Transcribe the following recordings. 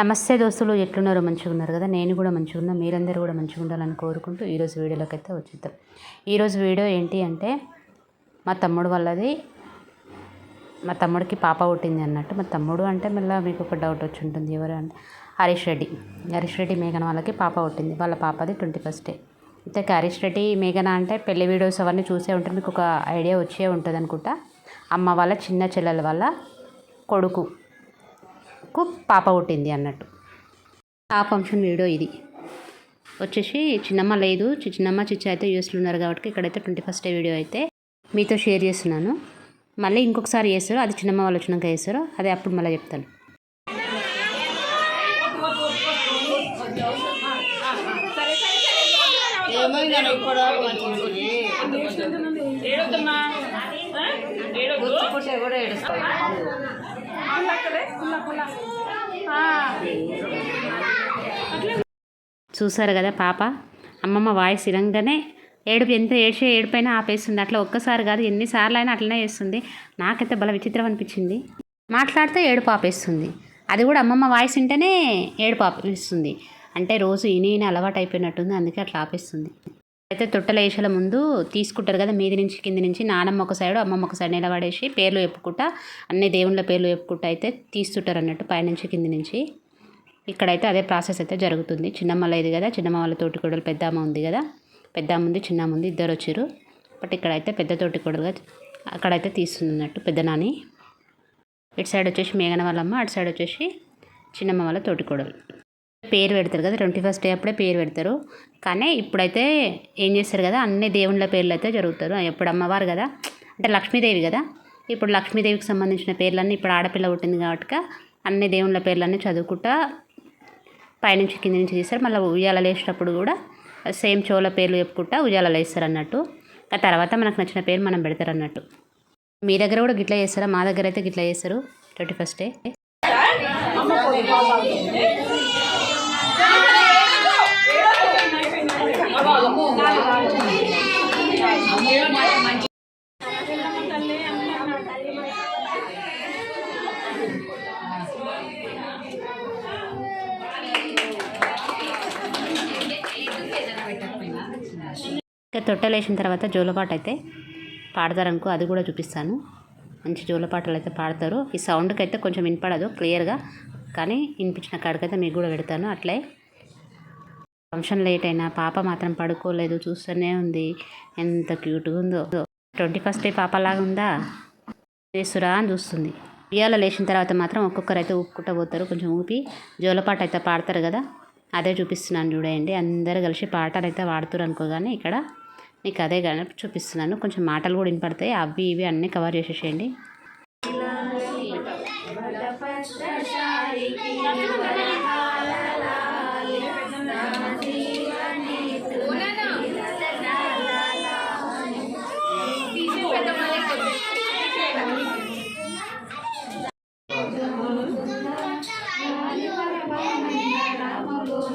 నమస్తే దోస్తులు ఎట్లున్నారో మంచిగా ఉన్నారు కదా? నేను కూడా మంచిగా ఉన్నా మీరందరూ కూడా మంచిగా ఉండాలని కోరుకుంటూ ఈరోజు వీడియోలోకి అయితే వచ్చేద్దాం. ఈరోజు వీడియో ఏంటి అంటే మా తమ్ముడు వాళ్ళది మా తమ్ముడికి పాప పుట్టింది అన్నట్టు. మా తమ్ముడు అంటే మళ్ళీ మీకు ఒక డౌట్ వచ్చి ఉంటుంది. ఎవరు అంటే హరీష్ రెడ్డి. హరీష్ రెడ్డి మేఘన వాళ్ళకి పాప పుట్టింది. వాళ్ళ పాపది ట్వంటీ ఫస్టే అయితే హరీష్ రెడ్డి మేఘన అంటే పెళ్ళి వీడియోస్ అవన్నీ చూసే ఉంటే మీకు ఒక ఐడియా వచ్చే ఉంటుంది అనుకుంటా అమ్మ వాళ్ళ చిన్న చెల్లెల వాళ్ళ కొడుకు. కు పాప పుట్టింది అన్నట్టు. ఆ ఫంక్షన్ వీడియో ఇది. వచ్చేసి చిన్నమ్మ లేదు. చి- చిన్నమ్మ చిచ్చి అయితే యూఎస్లో ఉన్నారు కాబట్టి ఇక్కడైతే ట్వంటీ ఫస్ట్ వీడియో అయితే మీతో షేర్ చేస్తున్నాను. మళ్ళీ ఇంకొకసారి చేస్తారు అది చిన్నమ్మ వాళ్ళు వచ్చినాక చేస్తారు అదే అప్పుడు మళ్ళీ చెప్తాను. చూసారు కదా పాప? అమ్మమ్మ వాయిస్ ఇరంగానే ఏడుపు ఎంత ఏడ్చే ఏడుపైనా ఆపేస్తుంది. అట్లా ఒక్కసారి కాదు ఎన్నిసార్లు అయినా అట్లనే చేస్తుంది. నాకైతే బల విచిత్రం అనిపించింది. మాట్లాడితే ఏడుపు ఆపేస్తుంది. అది కూడా అమ్మమ్మ వాయిస్ వింటేనే ఏడుపు ఆపేస్తుంది. అంటే రోజు ఈయన ఇని అలవాటు అయిపోయినట్టుంది. అందుకే అట్లా ఆపేస్తుంది. అయితే తొట్టల వేసేల ముందు తీసుకుంటారు కదా మీది నుంచి కింది నుంచి నానమ్మ ఒక సైడు అమ్మమ్మ ఒక సైడ్ నిలబడేసి పేర్లు చెప్పుకుంటా అన్ని దేవుళ్ళ పేర్లు చెప్పుకుంటా అయితే తీస్తుంటారు అన్నట్టు పైనుంచి కింది నుంచి. ఇక్కడైతే అదే ప్రాసెస్ అయితే జరుగుతుంది. చిన్నమ్మ లేదు కదా చిన్నమ్మ వాళ్ళ తోటి కొడలు పెద్దమ్మ ఉంది కదా పెద్దమ్మ ఉంది చిన్నమ్మ ఉంది ఇద్దరు వచ్చారు. బట్ ఇక్కడైతే పెద్ద తోటి కొడలుగా అక్కడైతే తీస్తున్నట్టు పెద్ద నాని. ఇటు సైడ్ వచ్చేసి మేఘన వాళ్ళమ్మ అటు సైడ్ వచ్చేసి చిన్నమ్మ వాళ్ళ తోటి కొడలు పేరు పెడతారు కదా ట్వంటీ ఫస్ట్ డే అప్పుడే పేరు పెడతారు. కానీ ఇప్పుడైతే ఏం చేస్తారు కదా అన్ని దేవుళ్ళ పేర్లు అయితే జరుగుతారు. ఎప్పుడు అమ్మవారు కదా అంటే లక్ష్మీదేవి కదా. ఇప్పుడు లక్ష్మీదేవికి సంబంధించిన పేర్లన్నీ ఇప్పుడు ఆడపిల్ల పుట్టింది కాబట్టి అన్ని దేవుళ్ళ పేర్లన్నీ చదువుకుంటా పైనుంచి కింద నుంచి తీస్తారు. మళ్ళీ ఉయ్యాల లేచినప్పుడు కూడా సేమ్ చోళ పేర్లు చెప్పుకుంటా ఉయ్యాల వేస్తారు అన్నట్టు. ఆ తర్వాత మనకు నచ్చిన పేరు మనం పెడతారు అన్నట్టు. మీ దగ్గర కూడా గిట్లా చేస్తారా? మా దగ్గర అయితే గిట్లా చేస్తారు ట్వంటీ ఫస్ట్ డే. ఇంకా తొట్టెలు వేసిన తర్వాత జోలపాట అయితే పాడతారనుకో అది కూడా చూపిస్తాను. మంచి జోలపాటలు అయితే పాడతారు. ఈ సౌండ్కి అయితే కొంచెం వినపడదు క్లియర్గా. కానీ వినిపించిన కాడికైతే మీకు కూడా పెడతాను అట్లే. ఫంక్షన్ లేట్ అయినా పాప మాత్రం పడుకోలేదు చూస్తూనే ఉంది. ఎంత క్యూట్గా ఉందో. ట్వంటీ ఫస్ట్ డే పాపలాగా ఉందా? చేస్తురా అని చూస్తుంది. ఉయ్యాల లేచిన తర్వాత మాత్రం ఒక్కొక్కరు అయితే ఊపుకుంటూ పోతారు కొంచెం ఊపి జోలపాట అయితే పాడతారు కదా అదే చూపిస్తున్నాను చూడండి. అందరు కలిసి పాటలు అయితే పాడుతారు అనుకోగానే ఇక్కడ నీకు అదే కానీ చూపిస్తున్నాను. కొంచెం మాటలు కూడా వినపడతాయి. అవి ఇవి అన్నీ కవర్ చేసేసేయండి.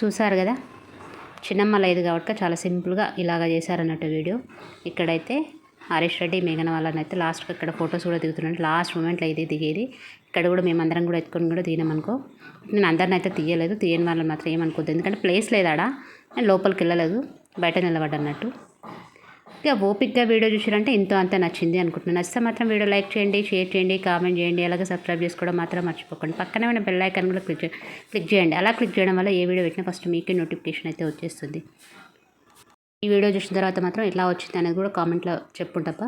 చూసారు కదా? చిన్నమ్మ లేదు కాబట్టి చాలా సింపుల్గా ఇలాగ చేశారన్నట్టు వీడియో. ఇక్కడైతే హరీష్ రెడ్డి మేఘన వాళ్ళని అయితే లాస్ట్కి ఇక్కడ ఫొటోస్ కూడా దిగుతున్నాడు లాస్ట్ మూమెంట్లో ఇది దిగేది. ఇక్కడ కూడా మేమందరం కూడా ఎత్తుకొని కూడా దిగినామనుకో నేను అందరిని అయితే తీయలేదు. తీయని వాళ్ళని మాత్రం ఏమనుకోద్దు ఎందుకంటే ప్లేస్ లేదాడా? నేను లోపలికి వెళ్ళలేదు. బయట నిలబడ్డన్నట్టు ఇక ఓపిక్గా వీడియో చూసారంటే ఎంతో అంత నచ్చింది అనుకుంటున్నాను. నచ్చితే మాత్రం వీడియో లైక్ చేయండి షేర్ చేయండి కామెంట్ చేయండి అలాగే సబ్స్క్రైబ్ చేసుకోవడం మాత్రం మర్చిపోకండి. పక్కనే ఉన్న బెల్ ఐకాన్ కూడా క్లిక్ క్లిక్ చేయండి. అలా క్లిక్ చేయడం వల్ల ఏ వీడియో పెట్టినా ఫస్ట్ మీకే నోటిఫికేషన్ అయితే వచ్చేస్తుంది. ఈ వీడియో చూసిన తర్వాత మాత్రం ఎలా వచ్చింది అనేది కూడా కామెంట్లో చెప్పుంటప్ప.